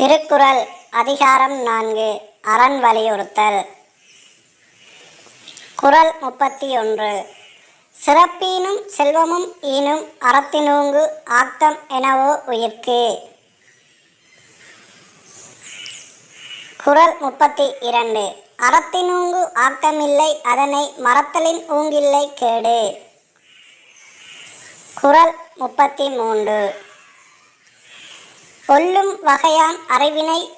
திருக்குறள் அதிகாரம் நான்கு. அரண் வலியுறுத்தல். குறள் முப்பத்தி ஒன்று சிறப்பீனும் செல்வமும் ஈனும் அறத்தினூங்கு ஆக்கம் எனவோ உயிர்க்கு. குறள் முப்பத்தி இரண்டு அறத்தினூங்கு ஆக்கமில்லை அதனை மரத்தலின் ஊங்கில்லை கேடு. குறள் முப்பத்தி மூன்று சொல்லும் வகையான் அறிவினை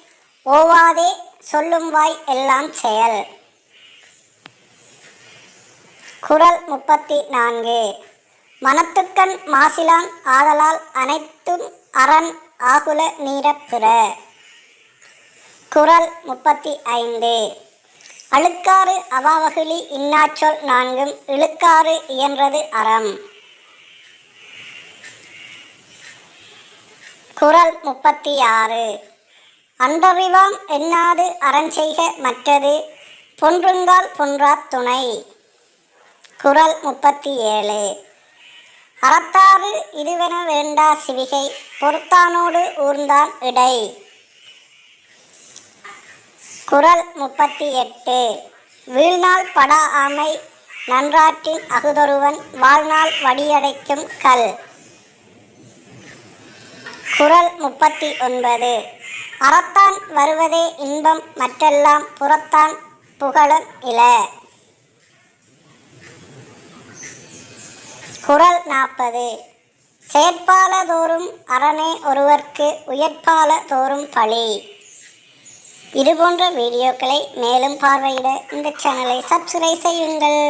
ஓவாதே சொல்லும் வாய் எல்லாம் செயல். குறள் முப்பத்தி நான்கு. மனத்துக்கண் மாசிலான் ஆதலால் அனைத்தும் அரண் ஆகுல நீரப் பிற. குறள் முப்பத்தி ஐந்து. அழுக்காறு அவாவகிலி இன்னாச்சொல் நான்கும் இழுக்காறு இயன்றது அறம். குரல் முப்பத்தி ஆறு அன்றறிவாம் எண்ணாது அறஞ்செய்க மற்றது? பொன்றுங்கால் பொன்றாத் துணை. குரல் முப்பத்தி ஏழு அறத்தாறு இதுவென வேண்டா சிவிகை பொறுத்தானோடு ஊர்ந்தான் இடை. குறள் முப்பத்தி எட்டு வீழ்நாள் படா ஆமை நன்றாற்றின் அகுதொருவன் வாழ்நாள் வடியடைக்கும் கல். குரல் முப்பத்தி ஒன்பது. அறத்தான் வருவதே இன்பம் மற்றெல்லாம் புறத்தான் புகழும் இல. குரல் நாற்பது. செயற்பால தோறும் அரணே ஒருவர்க்கு உயர்ப்பால தோறும் பழி. இதுபோன்ற வீடியோக்களை மேலும் பார்வையிட இந்த சேனலை சப்ஸ்கிரைப் செய்யுங்கள்.